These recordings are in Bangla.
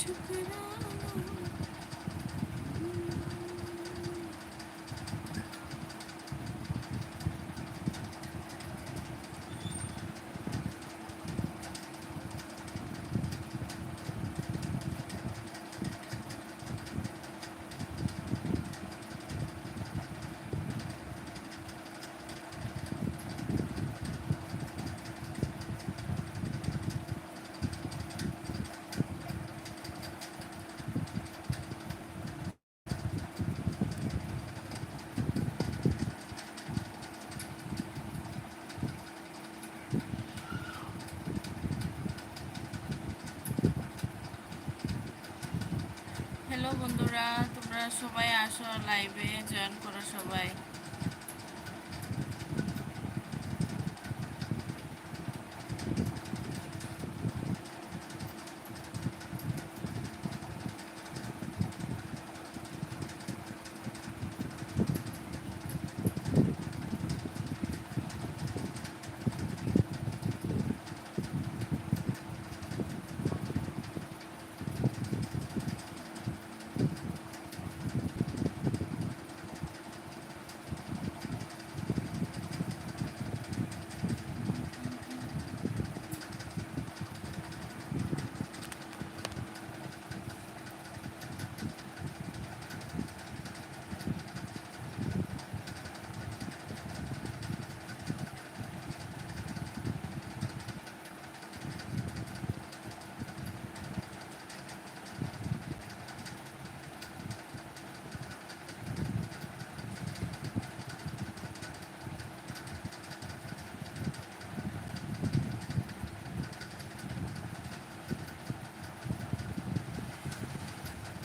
ठुकरा বন্ধুরা তোমরা সবাই আসো লাইভে জয়েন করো সবাই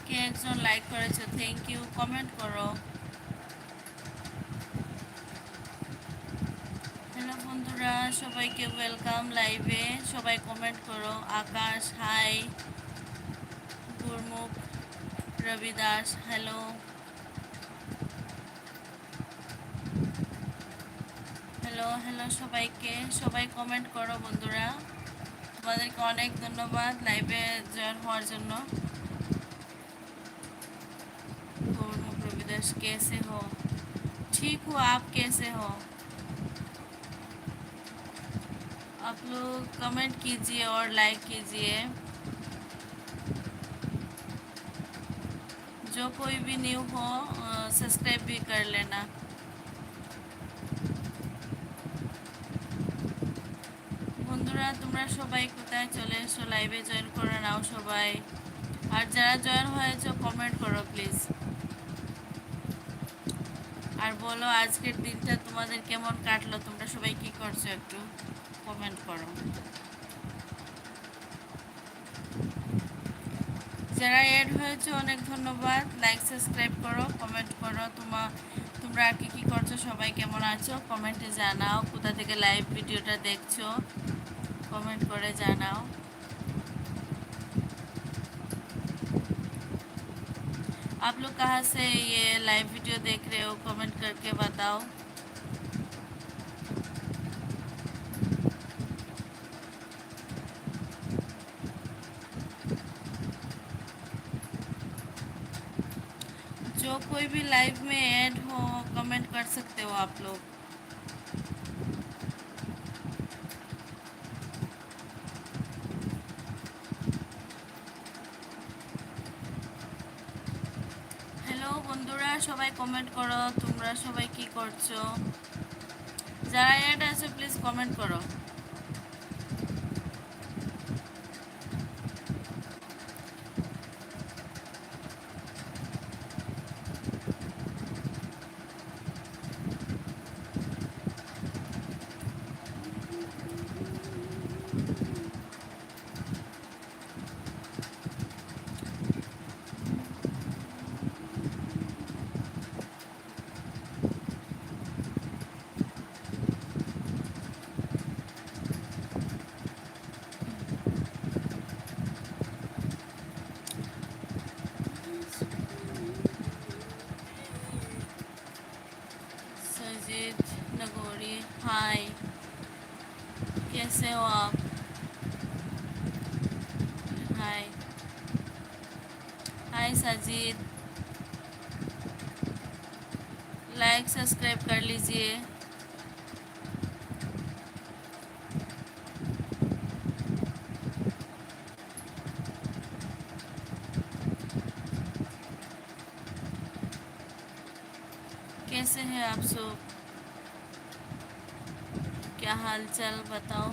কে একজন লাইক করেছ থ্যাংক ইউ কমেন্ট করো। হ্যালো বন্ধুরা, সবাইকে ওয়েলকাম লাইভে সবাই কমেন্ট করো। Akash hi Gurmukh Ravi Das hello hello hello সবাইকে। সবাই কমেন্ট করো বন্ধুরা। তোমাদেরকে অনেক ধন্যবাদ লাইভে জয়েন হওয়ার জন্য। गुरमुख रविदास कैसे हो ठीक हो आप कैसे हो आप लोग कमेंट कीजिए और लाइक कीजिए जो कोई भी न्यू हो सब्सक्राइब भी कर लेना বন্ধুরা তোমরা সবাই কোথায় চলে এসো লাইভে জয়েন করে নাও সবাই আর যারা জয়েন হয়েছে কমেন্ট করো প্লিজ আর বলো, আজকের দিনটা তোমাদের কেমন কাটলো? তোমরা সবাই কি করছ একটু কমেন্ট করো। যারা এড হয়েছে, অনেক ধন্যবাদ। লাইক সাবস্ক্রাইব করো কমেন্ট করো। তোমার তোমরা কি কী করছ, সবাই কেমন আছো? কমেন্টে জানাও। কোথা থেকে লাইভ ভিডিওটা দেখছ? কমেন্ট করে জানাও। आप लोग कहाँ से ये लाइव वीडियो देख रहे हो? कमेंट करके बताओ। जो कोई भी लाइव में ऐड हो कमेंट कर सकते हो आप लोग। কমেন্ট করো তোমরা সবাই কি করছ? যারা এটা আছে প্লিজ কমেন্ট করো। हाय साजिद लाइक सब्सक्राइब कर लीजिए। कैसे हैं आप सब? क्या हाल चाल बताओ?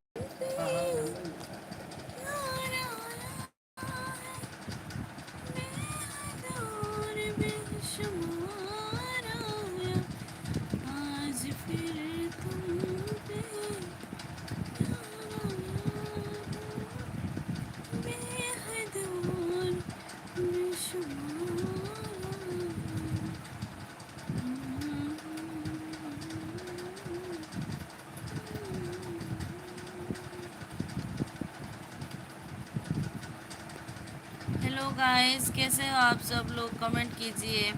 गाइस कैसे हो आप सब लोग कमेंट कीजिए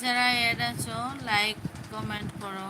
যারা এড আছো লাইক কমেন্ট করো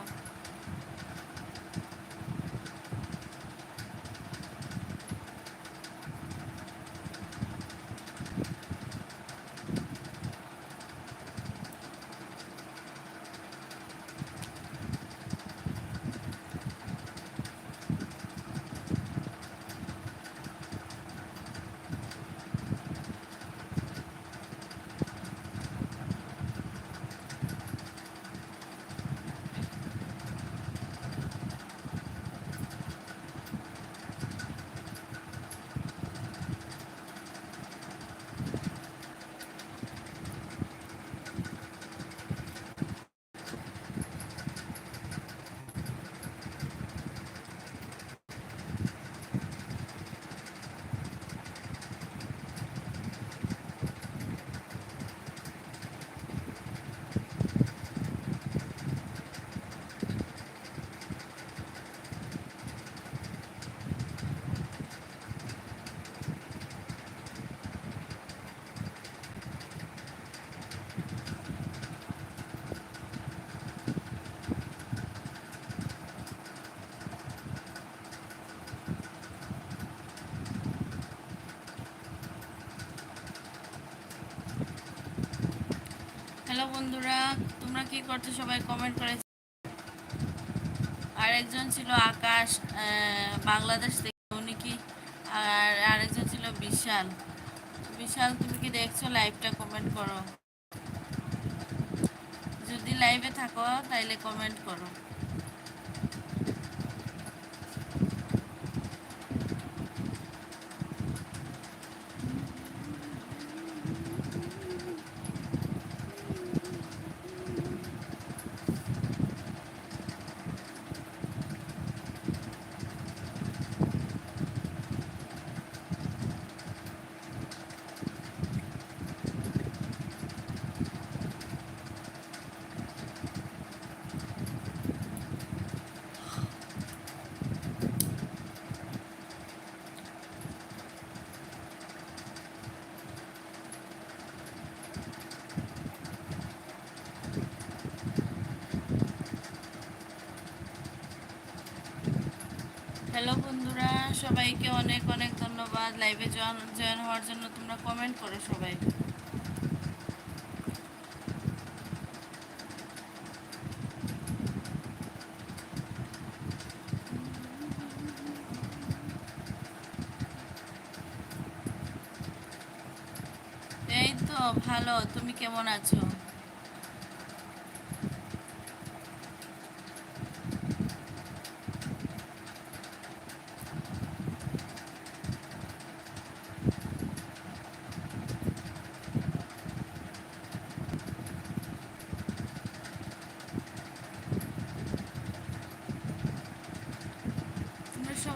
হ্যালো বন্ধুরা তোমরা কি করছ সবাই কমেন্ট করে আরেকজন ছিল আকাশ বাংলাদেশ থেকে, উনি কি? আর আরেকজন ছিল বিশাল। বিশাল, তুমি কি দেখছ? লাইভটা কমেন্ট করো। যদি লাইভে থাকো, তাইলে কমেন্ট করো। হ্যালো বন্ধুরা, সবাইকে অনেক অনেক ধন্যবাদ। লাইভে জয়েন জয়েন হওয়ার জন্য তোমরা কমেন্ট করো সবাই। এই তো, ভালো। তুমি কেমন আছো?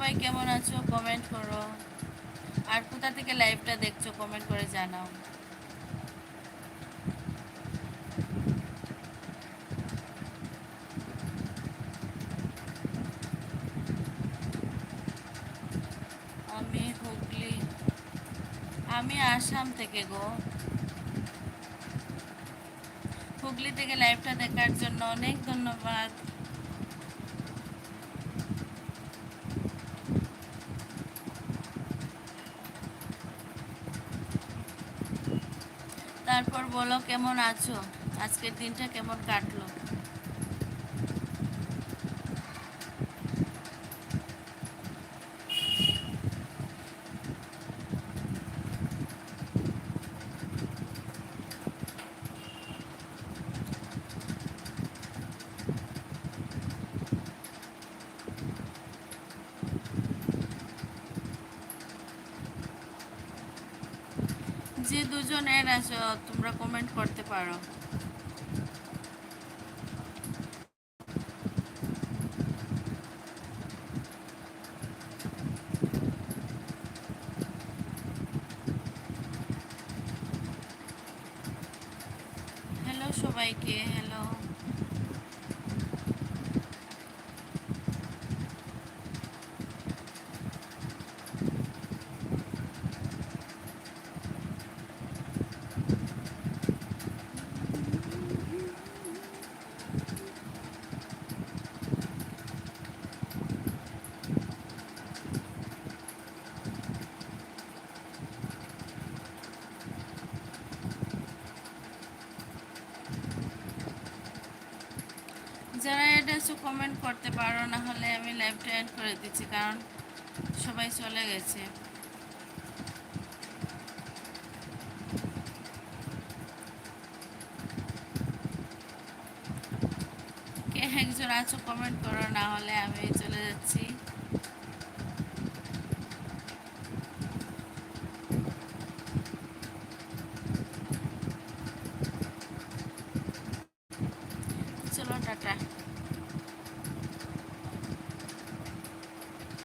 সবাই কেমন আছো? কমেন্ট করো। আর কোথা থেকে লাইভটা দেখছ কমেন্ট করে জানাও। আমি হুগলি। আমি আসাম থেকে গো। হুগলি থেকে লাইভটা দেখার জন্য অনেক ধন্যবাদ। বলো কেমন আছো? আজকের দিনটা কেমন কাটলো? এর আছো তোমরা কমেন্ট করতে পারো। হ্যালো সবাইকে একটু কমেন্ট করতে পারো, না হলে আমি লাইভটা এন্ড করে দিচ্ছি, কারণ সবাই চলে গেছে। কে একজন আছো কমেন্ট করো, না হলে আমি চলে যাচ্ছি।